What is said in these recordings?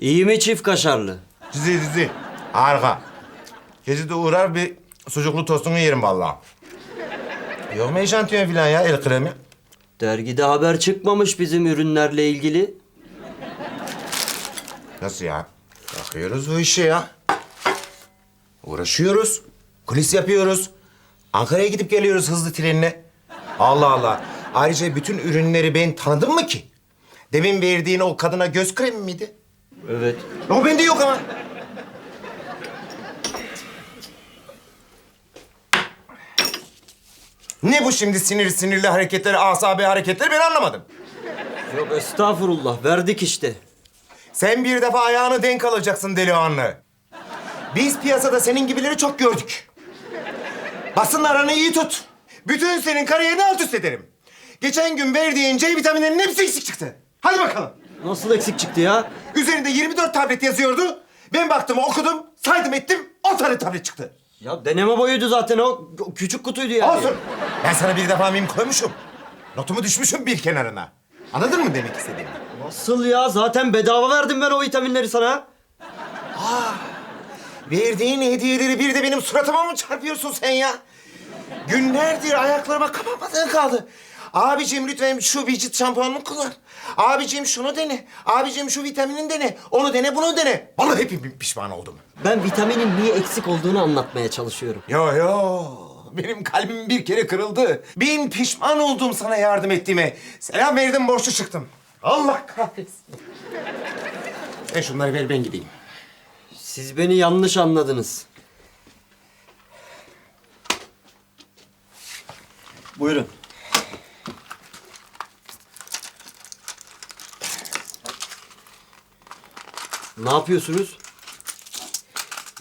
İyi mi çift kaşarlı? Dizi dizi. Harika. Gece de uğrar bir sucuklu tostunu yerim vallahi. Yok mu eşantiyon falan ya el kremi? Dergide haber çıkmamış bizim ürünlerle ilgili. Nasıl ya? Bakıyoruz o işe ya. Uğraşıyoruz. Kulis yapıyoruz. Ankara'ya gidip geliyoruz hızlı trenle. Allah Allah. Ayrıca bütün ürünleri ben tanıdım mı ki? Demin verdiğin o kadına göz kremi miydi? Evet. O bende yok ama. Ne bu şimdi sinir sinirli hareketler, asabi hareketler ben anlamadım. Yok estağfurullah verdik işte. Sen bir defa ayağını denk alacaksın delikanlı. Biz piyasada senin gibileri çok gördük. Basın aranı iyi tut. Bütün senin kariyerini alt üst ederim. Geçen gün verdiğin C vitaminlerinin hepsi eksik çıktı. Hadi bakalım. Nasıl eksik çıktı ya? Üzerinde 24 tablet yazıyordu. Ben baktım, okudum, saydım ettim. 10 tane tablet çıktı. Ya deneme boyuydu zaten o. Küçük kutuydu yani. Olsun. Ben sana bir defa mim koymuşum. Notumu düşmüşüm bir kenarına. Anladın mı demek istediğimi? Nasıl ya? Zaten bedava verdim ben o vitaminleri sana. Verdiğin hediyeleri bir de benim suratıma mı çarpıyorsun sen ya? Günlerdir ayaklarıma kapamadığın kaldı. Abicim lütfen şu vücut şampuanını kullan. Abicim şunu dene. Abicim şu vitaminin dene. Onu dene, bunu dene. Vallahi hepim pişman oldum. Ben vitaminin niye eksik olduğunu anlatmaya çalışıyorum. Yo yo. Benim kalbim bir kere kırıldı. Bin pişman oldum sana yardım ettiğime. Selam verdim, borçlu çıktım. Allah kahretsin. Sen şunları ver, ben gideyim. Siz beni yanlış anladınız. Buyurun. Ne yapıyorsunuz?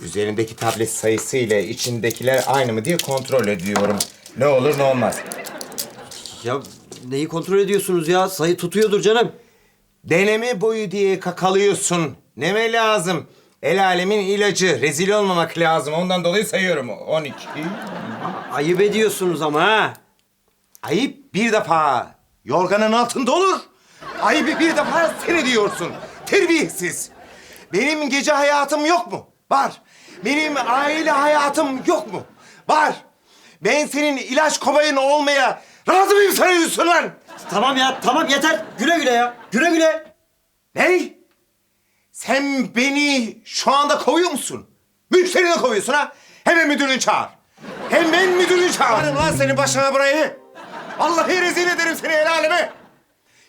Üzerindeki tablet sayısı ile içindekiler aynı mı diye kontrol ediyorum. Ne olur ne olmaz. Ya neyi kontrol ediyorsunuz ya? Sayı tutuyordur canım. Deneme boyu diye kakalıyorsun. Neme lazım? El alemin ilacı. Rezil olmamak lazım. Ondan dolayı sayıyorum. 12. Ayıp ediyorsunuz ama ha. Ayıp bir defa yorganın altında olur. Ayıbı bir defa sen ediyorsun. Terbiyesiz. Benim gece hayatım yok mu? Var. Benim aile hayatım yok mu? Var. Ben senin ilaç kobayın olmaya razı mıyım sana lan? Tamam ya tamam yeter. Güle güle ya. Güle güle. Ne? Sen beni şu anda kovuyor musun? Müşterini kovuyorsun ha? Hemen müdürünü çağır. Hemen müdürünü çağır. lan senin başına burayı. Vallahi rezil ederim seni el aleme.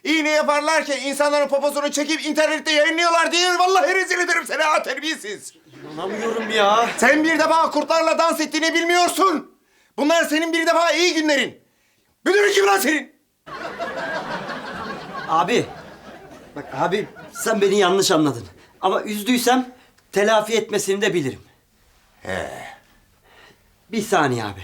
İğne yaparlarken insanların poposunu çekip internette yayınlıyorlar diye vallahi rezil ederim seni ha terbiyesiz. İnanamıyorum ya. Sen bir defa kurtlarla dans ettiğini bilmiyorsun. Bunlar senin bir defa iyi günlerin. Müdürün kim lan senin? Abi. Bak abi sen beni yanlış anladın. Ama üzdüysem telafi etmesini de bilirim. He. Bir saniye abi.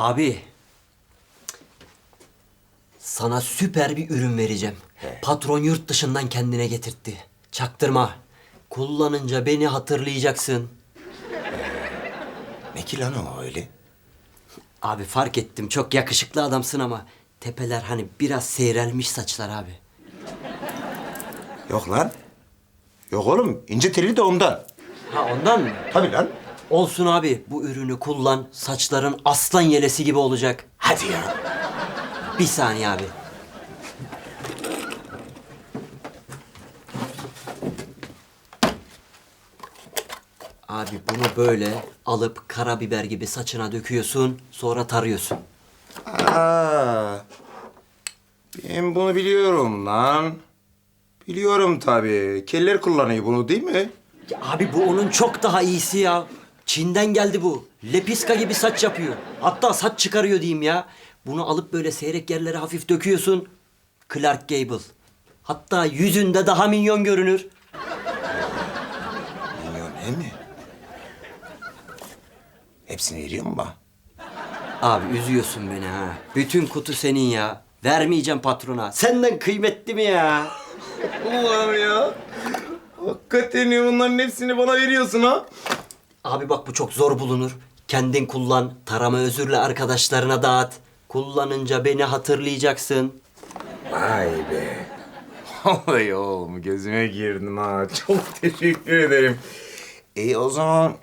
Abi. Sana süper bir ürün vereceğim. Patron yurt dışından kendine getirtti. Çaktırma. Kullanınca beni hatırlayacaksın. Ne ki lan o öyle? Abi fark ettim çok yakışıklı adamsın ama tepeler hani biraz seyrelmiş saçlar abi. Yok lan. Yok oğlum ince telli de ondan. Ha ondan mı? Tabii lan. Olsun abi bu ürünü kullan saçların aslan yelesi gibi olacak. Hadi ya. Bir saniye abi. Abi bunu böyle alıp karabiber gibi saçına döküyorsun sonra tarıyorsun. Aa, ben bunu biliyorum lan. Biliyorum tabii. Keller kullanıyor bunu değil mi? Ya abi bu onun çok daha iyisi ya. Çin'den geldi bu. Lepiska gibi saç yapıyor. Hatta saç çıkarıyor diyeyim ya. Bunu alıp böyle seyrek yerlere hafif döküyorsun. Clark Gable. Hatta yüzünde daha minyon görünür. Milyon he mi? Hepsini veriyor mu bana? Abi üzüyorsun beni ha. Bütün kutu senin ya. Vermeyeceğim patrona. Senden kıymetli mi ya? Allah'ım ya. Hakikaten ya bunların hepsini bana veriyorsun ha. Abi bak bu çok zor bulunur. Kendin kullan. Tarama özürle arkadaşlarına dağıt. Kullanınca beni hatırlayacaksın. Vay be. Vallahi oğlum gözüme girdin ha. Çok teşekkür ederim. İyi o zaman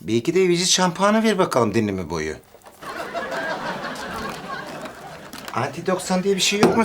bir iki de vizit şampuanı ver bakalım dinleme boyu. Anti 90 diye bir şey yok mu?